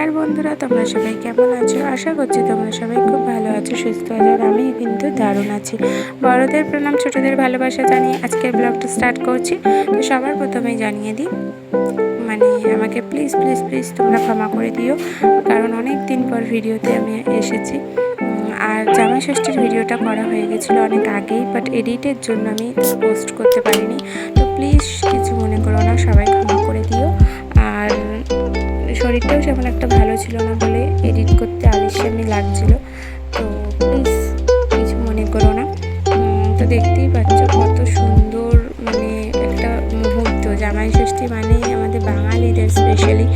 নমস্কার বন্ধুরা, তোমরা সবাই কেমন আছো? আশা করছি তোমরা সবাই খুব ভালো আছো, সুস্থ আছো, আর আমি কিন্তু দারুণ আছি। বড়দের প্রণাম, ছোটদের ভালোবাসা জানিয়ে আজকের ব্লগটা স্টার্ট করছি। তো সবার প্রথমেই জানিয়ে দিই মানে আমাকে প্লিজ প্লিজ প্লিজ তোমরা ক্ষমা করে দিও, কারণ অনেক দিন পর ভিডিওতে আমি এসেছি। আর জামাই ষষ্ঠীর ভিডিওটা করা হয়ে গেছিল অনেক আগেই বাট এডিটের জন্য আমি পোস্ট করতে পারিনি। তো প্লিজ কিছু মনে করো না, সবাই ক্ষমা করে দিও। শরীরটাও সেমন একটা ভালো ছিল না বলে এডিট করতে আলিস্যামি লাগছিল। তো প্লিজ কিছু মনে করো না। তো দেখতেই পাচ্ছ কত সুন্দর মানে একটা মুহূর্ত। জামাই ষষ্ঠী মানে আমাদের বাঙালিদের স্পেশালি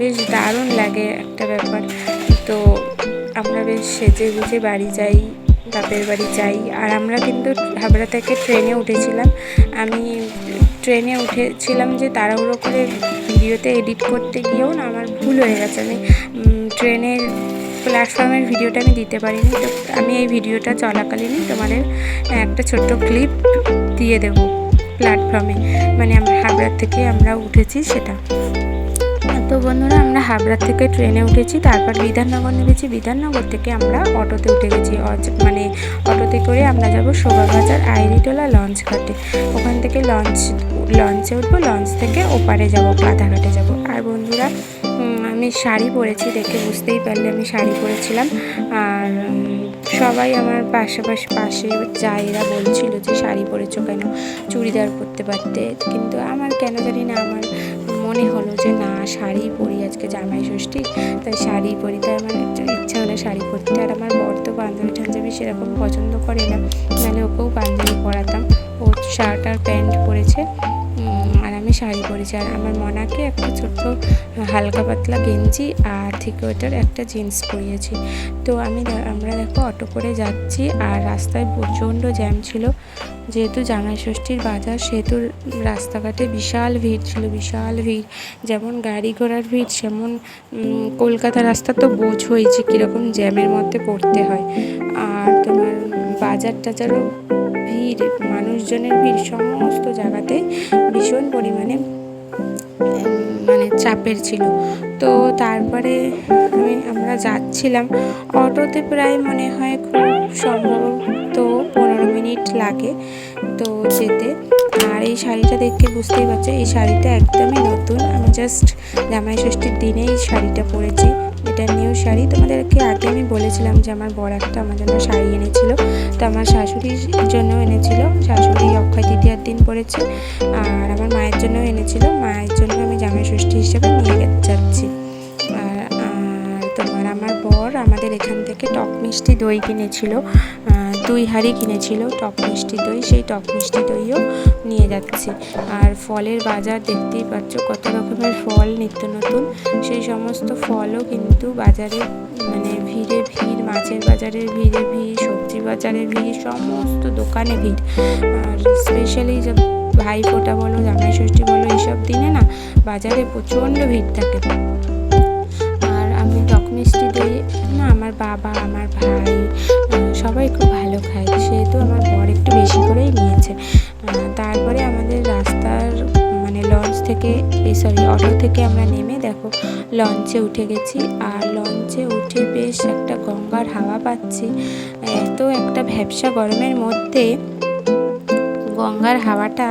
বেশ দারুণ লাগে একটা ব্যাপার। তো আমরা বেশ সেজে গুজে বাড়ি যাই, বাপের বাড়ি যাই। আর আমরা কিন্তু হাবড়া থেকে ট্রেনে উঠেছিলাম। আমি ট্রেনে উঠেছিলাম যে তাড়াহুড়ো করে ভিডিওতে এডিট করতে গিয়েও না, আমার ভুল হয়ে গেছে। আমি ট্রেনের প্ল্যাটফর্মের ভিডিওটা আমি দিতে পারিনি। তো আমি এই ভিডিওটা চলাকালীনই তোমাদের একটা ছোট্ট ক্লিপ দিয়ে দেবো প্ল্যাটফর্মে মানে আমরা হাবড়ার থেকে আমরা উঠেছি সেটা। তো বন্ধুরা, আমরা হাবড়া থেকে ট্রেনে উঠেছি। তারপর বিধাননগর নেমেছি। বিধাননগর থেকে আমরা অটোতে উঠে গেছি। মানে অটোতে করে আমরা যাব শোভাবাজার আইরিটোলা লঞ্চ ঘাটে ওখান থেকে লঞ্চ লঞ্চে উঠবো লঞ্চ থেকে ওপারে যাব কাঁথাঘাটে যাব। আর বন্ধুরা আমি শাড়ি পরেছি দেখে বুঝতেই পারলে আমি শাড়ি পরেছিলাম। আর সবাই আমার পাশাপাশি পাশে যাইরা বলছিল যে শাড়ি পরেছো কেন? চুড়িদার পরতে পারতে। কিন্তু আমার কেন জানি না, আমার মনে হলো যে না, শাড়ি পরি, আজকে জামাই ষষ্ঠী, তাই শাড়ি পরি। তাই আমার ইচ্ছা হলো শাড়ি পরতে। আর আমার বর তো বান্ধবী টান্ধবী সেরকম পছন্দ করে না, নাহলে ওকেও বান্ধবী পরাতাম। ও শার্ট আর প্যান্ট পরেছে। আর আমি শাড়ি পরেছি। আর আমার মনাকে একটা ছোট্ট, হালকা পাতলা গেঞ্জি আর থেকে ওটার একটা জিন্স পরিয়েছি। তো আমি আমরা দেখো অটো করে যাচ্ছি আর রাস্তায় প্রচণ্ড জ্যাম ছিল। যেহেতু জামাই ষষ্ঠীর বাজার, সেহেতু রাস্তাঘাটে বিশাল ভিড় ছিল, বিশাল ভিড়। যেমন গাড়ি ঘোড়ার ভিড়, সেমন কলকাতা রাস্তা তো বোঝ হয়েছে কীরকম জ্যামের মধ্যে পড়তে হয়। আর তোমার বাজার টাজারও ভিড়, মানুষজনের ভিড় সমস্ত জায়গাতে ভীষণ পরিমাণে মানে চাপের ছিল। তো তারপরে আমি, আমরা যাচ্ছিলাম অটোতে প্রায় মনে হয় খুব সম্ভবত পনেরো মিনিট লাগে তো যেতে। আর এই শাড়িটা দেখে বুঝতেই পারছ, এই শাড়িটা একদমই নতুন। আমি জাস্ট জামাই ষষ্ঠীর দিনে এই শাড়িটা পরেছি। এটা নিউ শাড়ি। তোমাদেরকে আগে আমি বলেছিলাম যে আমার বড় একটা আমার জন্য শাড়ি এনেছিল। তো আমার শাশুড়ির জন্য এনেছিল। শাশুড়ি অক্ষয় তৃতীয়ার দিন পরেছে। আর আমার মায়ের জন্য এনেছিল। মায়ের জন্য আমি জামাই ষষ্ঠী হিসেবে নিয়ে যাচ্ছি। আর তোমার আমার বর আমাদের এখান থেকে টক মিষ্টি দই কিনেছিল। দুই হাঁড়ি কিনেছিল, টক মিষ্টি দই, সেই টক মিষ্টি দইও নিয়ে যাচ্ছে। আর ফলের বাজার দেখতেই পাচ্ছ, কত রকমের ফল নিত্য নতুন। সেই সমস্ত ফলও কিন্তু বাজারে মানে ভিড়ে ভিড়, মাছের বাজারে ভিড়ে ভিড় সবজি বাজারে ভিড়, সমস্ত দোকানে ভিড়। আর স্পেশালি যে ভাই ফোটা বলো, জামাই ষষ্ঠী বলো এইসব দিনে না বাজারে প্রচণ্ড ভিড় থাকে। মিষ্টি দই। না, আমার বাবা, আমার ভাই সবাই খুব ভালো খায়। সেহেতু আমার বর একটু বেশি করেই নিয়েছে। তারপরে আমাদের রাস্তার মানে লঞ্চ থেকে সরি অটো থেকে আমরা নেমে দেখো, লঞ্চে উঠে গেছি। আর লঞ্চে উঠে বেশ একটা গঙ্গার হাওয়া পাচ্ছি। এত একটা ভ্যাবসা গরমের মধ্যে গঙ্গার হাওয়াটা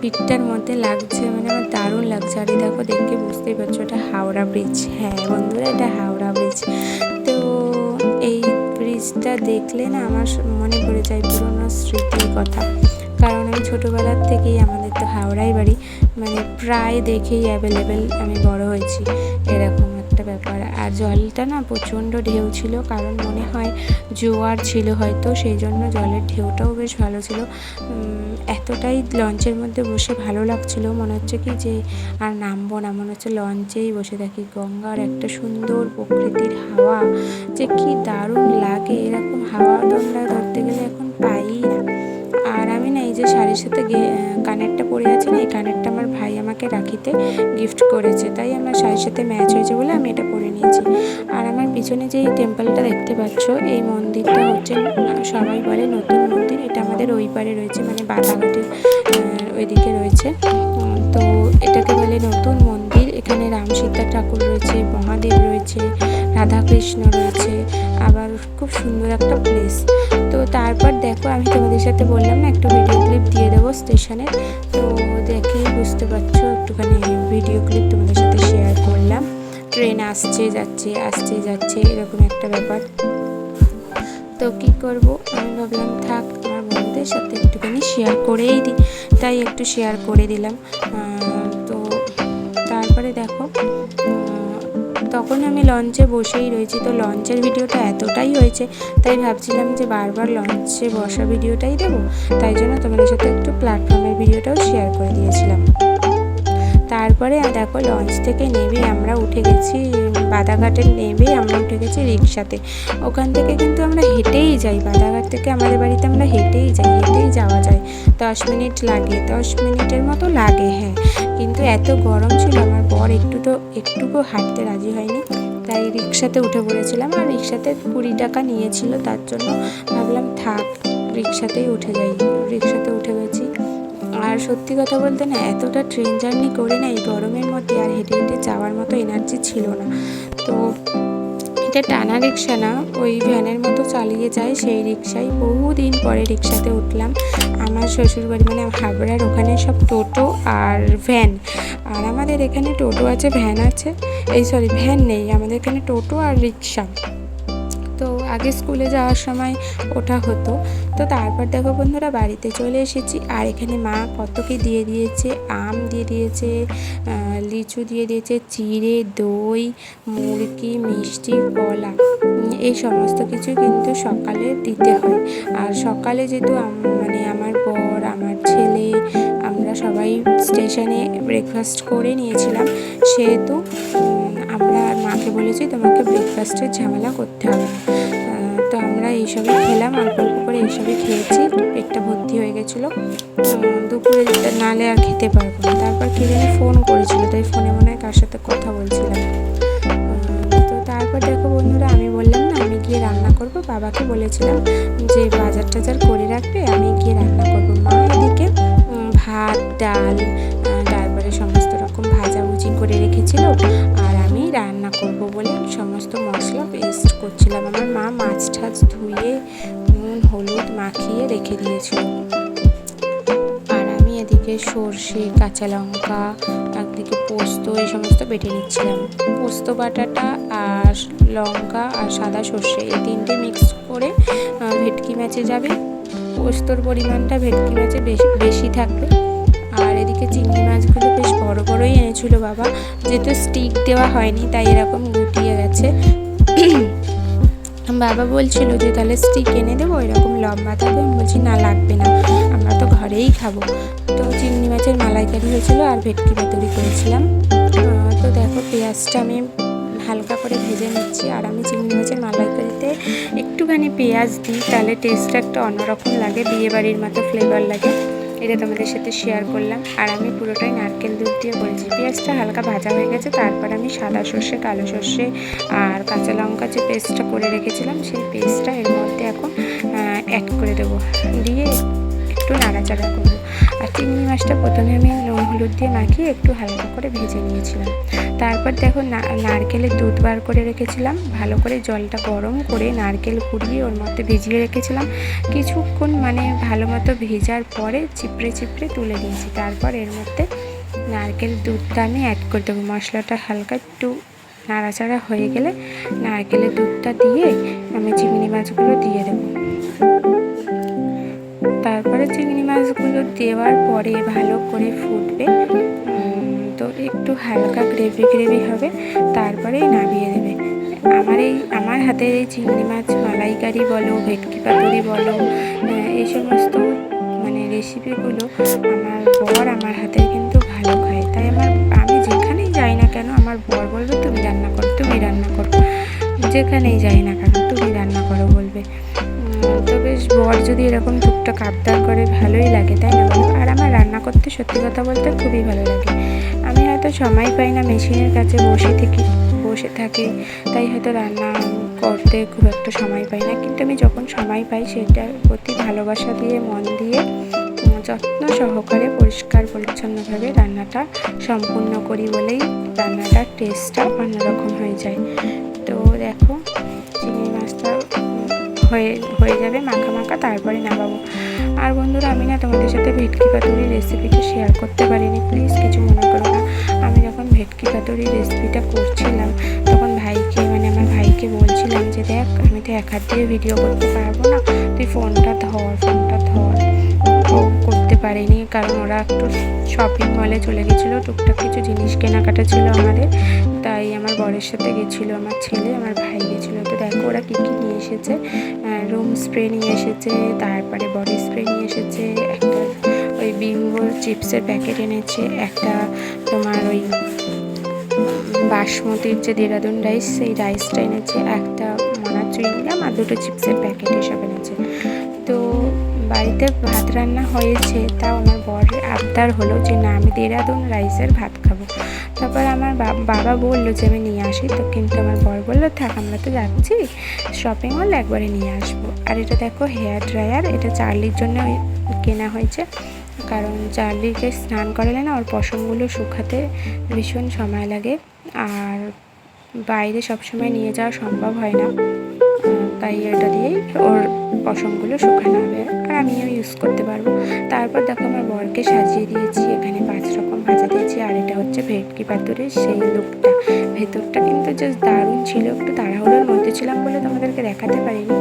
পিঠটার মধ্যে লাগছে মানে আমার দারুণ লাগছে। আর দেখো, দেখে বুঝতেই পারছ, এটা হাওড়া ব্রিজ হ্যাঁ বন্ধুরা, এটা হাওড়া ব্রিজ তো এই ব্রিজটা দেখলে না আমার মনে পড়ে যায় পুরোনো স্মৃতির কথা। কারণ আমি ছোটোবেলার থেকেই, আমাদের তো হাওড়াই বাড়ি মানে প্রায় দেখেই অ্যাভেলেবেল আমি বড় হয়েছি, এরকম। ব্যাপার। আর জলটা না প্রচণ্ড ঢেউ ছিল, কারণ মনে হয় জোয়ার ছিল হয়তো, সেই জন্য জলের ঢেউটাও বেশ ভালো ছিল। এতটাই লঞ্চের মধ্যে বসে ভালো লাগছিল, মনে হচ্ছে কি যে আর নামবো না, মনে হচ্ছে লঞ্চেই বসে থাকি। গঙ্গার একটা সুন্দর প্রকৃতির হাওয়া, যে কি দারুণ লাগে। এরকম হাওয়া তোমরা ধরতে যে শাড়ির সাথে কানেরটা পরে আছে না, এই কানেরটা আমার ভাই আমাকে রাখিতে গিফট করেছে। তাই আমার শাড়ির সাথে ম্যাচ হয়েছে বলে আমি এটা পরে নিয়েছি। আর আমার পিছনে যে এই টেম্পলটা দেখতে পাচ্ছ, এই মন্দিরটা হচ্ছে সবাই বলে নতুন মন্দির। এটা আমাদের ওই পারে রয়েছে মানে বাদাঘাটের ওইদিকে রয়েছে। তো এটাকে বলে নতুন মন্দির। এখানে রাম সীতা ঠাকুর রয়েছে, মহাদেব রয়েছে, রাধাকৃষ্ণ রয়েছে। আবার খুব সুন্দর একটা প্লেস তো তারপর দেখো, আমি তোমাদের সাথে বললাম না, একটা ভিডিও ক্লিপ দিয়ে দেবো স্টেশনে তো দেখেই বুঝতে পারছ, একটুখানি ভিডিও ক্লিপ তোমাদের সাথে শেয়ার করলাম। ট্রেন আসছে, যাচ্ছে আসছে, যাচ্ছে, এরকম একটা ব্যাপার। তো কী করব? আমি ভাবলাম, থাক আমার বন্ধুদের সাথে একটুখানি শেয়ার করেই দিই তাই একটু শেয়ার করে দিলাম। দেখো তখন আমি লঞ্চে বসেই রয়েছি, তো লঞ্চের ভিডিওটা এতটাই হয়েছে, তাই ভাবছিলাম যে বারবার লঞ্চে বসা ভিডিওটাই দেবো, তাই জন্য তোমাদের সাথে একটু প্ল্যাটফর্মের ভিডিওটাও শেয়ার করে দিয়েছিলাম। তারপরে দেখো, লঞ্চ থেকে নেবে আমরা উঠে গেছি, বাদাঘাটে নেবে আমরা উঠে গেছি রিক্সাতে ওখান থেকে কিন্তু আমরা হেঁটেই যাই, বাদাঘাট থেকে আমাদের বাড়িতে আমরা হেঁটেই যাই, হেঁটেই যাওয়া যায়। দশ মিনিট লাগে, দশ মিনিটের মতো লাগে হ্যাঁ। কিন্তু এত গরম ছিল, আমার বর একটু তো একটুকু হাঁটতে রাজি হয়নি। তাই রিক্সাতে উঠে পড়েছিলাম আর রিক্সাতে কুড়ি টাকা নিয়েছিল, তার জন্য ভাবলাম থাক, রিক্সাতেই উঠে যাই। রিক্সাতে উঠে গেছি। আর সত্যি কথা বলতে না, এতটা ট্রেন জার্নি করে না, এই গরমের মধ্যে আর হেঁটে হেঁটে যাওয়ার মতো এনার্জি ছিল না। তো এটা টানা রিক্সা না, ওই ভ্যানের মতো চালিয়ে যায় সেই রিক্সায় বহুদিন পরে রিক্সাতে উঠলাম। আমার শ্বশুরবাড়ি মানে হাবড়ার ওখানে সব টোটো আর ভ্যান। আর আমাদের এখানে টোটো আছে, ভ্যান আছে। এই সরি ভ্যান নেই, আমাদের এখানে টোটো আর রিক্সা আগে স্কুলে যাওয়ার সময় ওঠা হতো। তো তারপর দেখো বন্ধুরা, বাড়িতে চলে এসেছি। আর এখানে মা কত কি দিয়ে দিয়েছে, আম দিয়ে দিয়েছে লিচু দিয়ে দিয়েছে, চিড়ে, দই, মুরগি, মিষ্টি, কলা। এই সমস্ত কিছু কিন্তু সকালে দিতে হয়। আর সকালে যেহেতু মানে আমার বর, আমার ছেলে, আমরা সবাই স্টেশনে ব্রেকফাস্ট করে নিয়েছিলাম, সেহেতু আমরা মাকে বলেছি তোমাকে ব্রেকফাস্টের ঝামেলা করতে হবে এইসবই খেলাম অল্প অল্প করে এইসবই খেয়েছি। পেটটা ভর্তি হয়ে গেছিল। দুপুরে নালে আর খেতে পারব না। তারপর কে জানি ফোন করেছিল, তাই ফোনে মনে হয় কার সাথে কথা বলছিলাম। তো তারপর দেখো বন্ধুরা, আমি বললাম না, আমি গিয়ে রান্না করব। বাবাকে বলেছিলাম যে, বাজার টাজার করে রাখবে, আমি গিয়ে রান্না করব। মা এদিকে ভাত, ডাল তারপরে সমস্ত রকম ভাজাভুজি করে রেখেছিল। রান্না করব বলে সমস্ত মশলা পেস্ট করছিলাম। আমার মা মাছ টাছ ধুয়ে নুন, হলুদ মাখিয়ে রেখে দিয়েছিল। আর আমি এদিকে সর্ষে, কাঁচা লঙ্কা, একদিকে পোস্ত, এই সমস্ত বেটে নিচ্ছিলাম। পোস্ত বাটাটা আর লঙ্কা আর সাদা সর্ষে এই তিনটে মিক্স করে ভেটকি মাছে যাবে। পোস্তর পরিমাণটা ভেটকি মাছে বেশি বেশি থাকবে। এদিকে চিংড়ি মাছগুলো বেশ বড় বড়ই এনেছিল বাবা। যেহেতু স্টিক দেওয়া হয়নি, তাই এরকম গুটিয়ে গেছে। বাবা বলছিল যে, তাহলে স্টিক এনে দেবো, এরকম লম্বা থাকবে? আমি বলছি, না, লাগবে না, আমরা তো ঘরেই খাব। তো চিংড়ি মাছের মালাইকারি হয়েছিল আর ভেটকি পাতুরি করেছিলাম। তো দেখো, পেঁয়াজটা আমি হালকা করে ভেজে নিচ্ছি আর আমি চিংড়ি মাছের মালাইকারিতে একটুখানি পেঁয়াজ দিই, তাহলে টেস্টটা একটা অন্যরকম লাগে, বিয়েবাড়ির মতো ফ্লেভার লাগে। এটা তোমাদের সাথে শেয়ার করলাম। আর আমি পুরোটাই নারকেল দুধ দিয়ে করেছি। পেঁয়াজটা হালকা ভাজা হয়ে গেছে, তারপর আমি সাদা সর্ষে, কালো সর্ষে আর কাঁচা লঙ্কা যে পেস্টটা করে রেখেছিলাম, সেই পেস্টটা এর মধ্যে এখন অ্যাড করে দেবো। দিয়ে একটু নাড়াচাড়া করব। আর চিংড়ি মাছটা প্রথমে আমি নুন হলুদ দিয়ে মাখিয়ে একটু হালকা করে ভেজে নিয়েছিলাম। তারপর দেখো নারকেলের দুধ বার করে রেখেছিলাম, ভালো করে জলটা গরম করে নারকেল কুড়িয়ে ওর মধ্যে ভিজিয়ে রেখেছিলাম। কিছুক্ষণ মানে ভালো মতো ভেজার পরে চিপড়ে চিপড়ে তুলে দিয়েছি তারপর এর মধ্যে নারকেল দুধটা আমি অ্যাড করে দেবো। মশলাটা হালকা একটু নাড়াচাড়া হয়ে গেলে নারকেলের দুধটা দিয়ে আমি চিংড়ি মাছগুলো দিয়ে দেবো। তারপরে চিংড়ি মাছগুলো দেওয়ার পরে ভালো করে ফুটবে। তো একটু হালকা গ্রেভি গ্রেভি হবে, তারপরেই নামিয়ে দেবে। আমার এই, আমার হাতের এই চিংড়ি মাছ মালাইকারি বলো, ভেটকি পাতুরি বলো এই সমস্ত মানে রেসিপিগুলো আমার বর আমার হাতে কিন্তু ভালো খায়। তাই আমার, আমি যেখানেই যাই না কেন আমার বর বলবে, তুমি রান্না করো, তুমি রান্না করো। যেখানেই যাই না কেন, তুমি রান্না করো, বলবে। তো বেশ বর যদি এরকম টুকটাক আবদার করে, ভালোই লাগে, তাই না আর আমার রান্না করতে সত্যি কথা বলতে খুবই ভালো লাগে। আমি হয়তো সময় পাই না মেশিনের কাছে বসে থেকে, বসে থাকি, তাই হয়তো রান্না করতে খুব একটা সময় পাই না। কিন্তু আমি যখন সময় পাই, সেটার প্রতি ভালোবাসা দিয়ে, মন দিয়ে, যত্ন সহকারে, পরিষ্কার, পরিচ্ছন্নভাবে রান্নাটা সম্পূর্ণ করি বলেই রান্নাটার টেস্টটা অন্যরকম হয়ে যায়। তো দেখো, চিংড়ি মাছটা হয়ে হয়ে যাবে, মাখা মাখা, তারপরে নামাবো। আর বন্ধুরা, আমি না তোমাদের সাথে ভেটকি পাতুরির রেসিপিটা শেয়ার করতে পারিনি। প্লিজ কিছু মনে করো না। আমি যখন ভেটকি পাতুরির রেসিপিটা করছিলাম, তখন ভাইকে মানে আমার ভাইকে বলছিলাম যে, দেখ, আমি তো এক হাত দিয়ে ভিডিও করতে পারব না। তুই ফোনটা ধর ফোনটা ধর। ও করতে পারিনি, কারণ ওরা একটু শপিং মলে চলে গেছিল। টুকটাক কিছু জিনিস কেনাকাটা ছিল আমাদের। তাই আমার বরের সাথে গেছিল, আমার ছেলে, আমার ভাই গেছিল ওরা কী কী নিয়ে এসেছে? রুম স্প্রে নিয়ে এসেছে, তারপরে বডি স্প্রে নিয়ে এসেছে, একটা ওই বিম্বো চিপসের প্যাকেট এনেছে, একটা তোমার ওই বাসমতির যে দেরাদুন রাইস, সেই রাইসটা এনেছে, একটা মনা চুইংগাম আর দুটো চিপসের প্যাকেট এসব এনেছে। তো বাড়িতে ভাত রান্না হয়েছে, তাও আমার বরের আবদার হলো যে না, আমি দেরাদুন রাইসের ভাত খাব। তারপর আমার বাবা বলল যে আমি নিয়ে আসি, তো কিন্তু আমার বর বলল, থাক, আমরা তো যাচ্ছি শপিং মল একবারে নিয়ে আসব। আর এটা দেখো হেয়ার ড্রায়ার এটা চার্লির জন্য কেনা হয়েছে। কারণ চার্লিকে স্নান করালে না ওর পশমগুলো শুকাতে ভীষণ সময় লাগে, আর বাইরে সবসময় নিয়ে যাওয়া সম্ভব হয় না। তাই এটা দিয়েই ওর পশমগুলো শুকানো হবে। আর আমিও ইউজ করতে পারব। তারপর দেখো আমার বরকে সাজিয়ে দিয়েছি। এখানে পাঁচ রকম ভাজা দিয়েছি। আর এটা হচ্ছে ভেটকি পাতুরের সেই লুকটা। ভেতরটা কিন্তু জাস্ট দারুণ ছিল। একটু তাড়াহুড়োর মধ্যে ছিলাম বলে তোমাদেরকে দেখাতে পারিনি।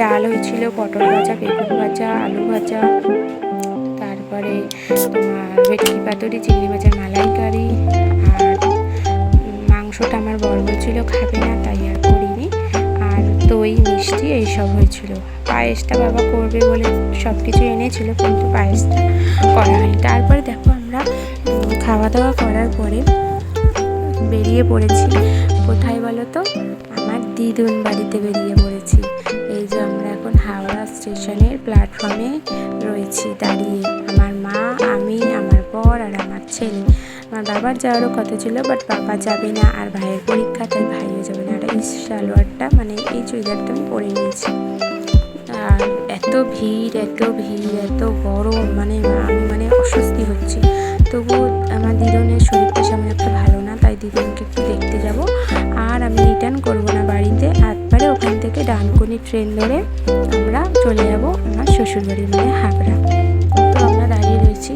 ডাল হয়েছিল, পটল ভাজা, বেগুন ভাজা, আলু ভাজা। তারপরে তোমার ভেটকি পাতুরি, চিংড়ি মাছের মালাইকারি। আর মাংসটা আমার বড় হয়েছিল খাবে না, তাই আর দই, মিষ্টি এইসব হয়েছিল। পায়েসটা বাবা করবে বলে সব কিছু এনেছিল, কিন্তু পায়েসটা করা হয়নি। তারপরে দেখো আমরা খাওয়া দাওয়া করার পরে বেরিয়ে পড়েছি। কোথায় বলো তো? আমার দিদুন বাড়িতে বেরিয়ে পড়েছি। এই যে আমরা এখন হাওড়া স্টেশনের প্ল্যাটফর্মে রয়েছি দাঁড়িয়ে। আমার মা, আমি, আমার বর আর আমার ছেলে। আমার বাবার যাওয়ারও কথা ছিল বাট বাবা যাবে না আর ভাইয়ের পরীক্ষা, তাই ভাইও যাবে না। এই সালোয়ারটা মানে এই চুড়িদারটা আমি পরে নিয়েছি। আর এত ভিড় এত ভিড়, এত গরম মানে আমি মানে অস্বস্তি হচ্ছে। তবুও আমার দিদনের শরীরটা সেমন একটা ভালো না, তাই দিদনকে একটু দেখতে যাব। আর আমি রিটার্ন করব না বাড়িতে, একবারে ওখান থেকে ডানকুনি ট্রেন ধরে আমরা চলে যাব আমার শ্বশুরবাড়ি মানে হাবড়া। তো আমরা দাঁড়িয়ে রয়েছি।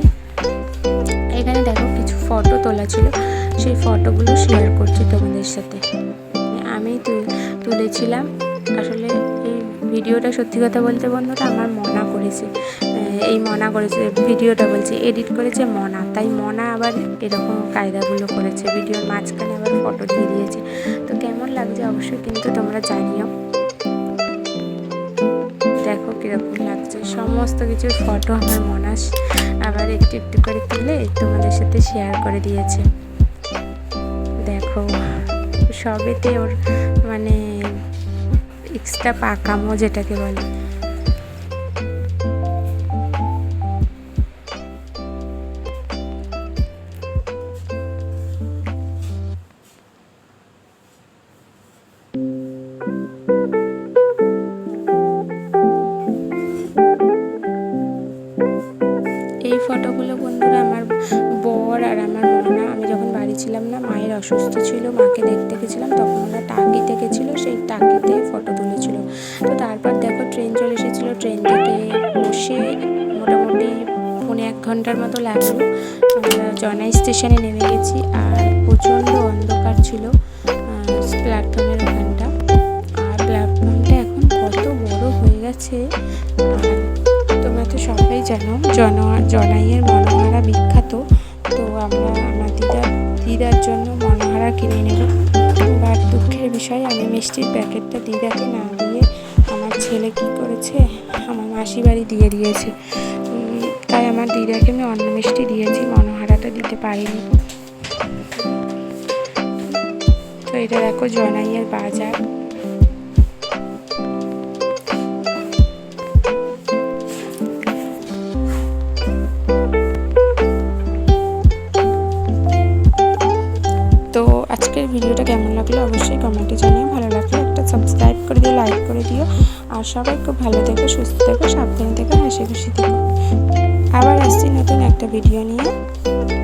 এখানে দেখো ফটো তোলা ছিল, সেই ফটোগুলো শেয়ার করছি তোমাদের সাথে। আমি তুলেছিলাম। আসলে এই ভিডিওটা সত্যি কথা বলতে বন্ধুরা, আমার মনা করেছে। এই মনা করেছে, ভিডিওটা বলছে এডিট করেছে মনা। তাই মনা আবার এরকম কায়দাগুলো করেছে, ভিডিওর মাঝখানে আবার ফটো দিয়ে দিয়েছে। তো কেমন লাগছে অবশ্যই কিন্তু তোমরা জানিও। দেখো কীরকম সমস্ত কিছুর ফটো আমার মনাস আবার একটু একটু করে তুলে তোমাদের সাথে শেয়ার করে দিয়েছে। দেখো, সবেতে ওর মানে এক্সট্রা পাকামো যেটাকে বলে। অসুস্থ ছিল, মাকে দেখতে গেছিলাম, তখন ওরা টাকিতে গেছিল, সেই টাকিতে ফটো তুলেছিল। তো তারপর দেখো ট্রেন চলে এসেছিল ট্রেন থেকে বসে মোটামুটি পৌনে এক ঘণ্টার মতো লাগল। আমরা জনাই স্টেশনে নেমে গেছি আর প্রচণ্ড অন্ধকার ছিল প্ল্যাটফর্মের ওখানটা। আর প্ল্যাটফর্মটা এখন কত বড় হয়ে গেছে তোমরা তো সবাই জানো, জন জনাইয়ের মনোহারা বিখ্যাত। তো আমরা আমার দিদার দিদার জন্য মনোহারা কিনে নেব। বাট দুঃখের বিষয়, আমি মিষ্টির প্যাকেটটা দিদাকে না দিয়ে আমার ছেলে কি করেছে? আমার মাসি বাড়ি দিয়ে দিয়েছে। তাই আমার দিদাকে আমি অন্য মিষ্টি দিয়েছি, মনোহারাটা দিতে পারিনি। তো এটা দেখো জনাইয়ের বাজার। লাগল অবশ্যই কমেন্টে জানিয়ে ভালো লাগলে একটা সাবস্ক্রাইব করে দিও লাইক করে দিও। আর সবাই খুব ভালো থেকো, সুস্থ থেকো, সাবধানে থেকো, হাসি খুশি থেকো। আবার আসছি নতুন একটা ভিডিও নিয়ে।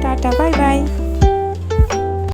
Tata bye bye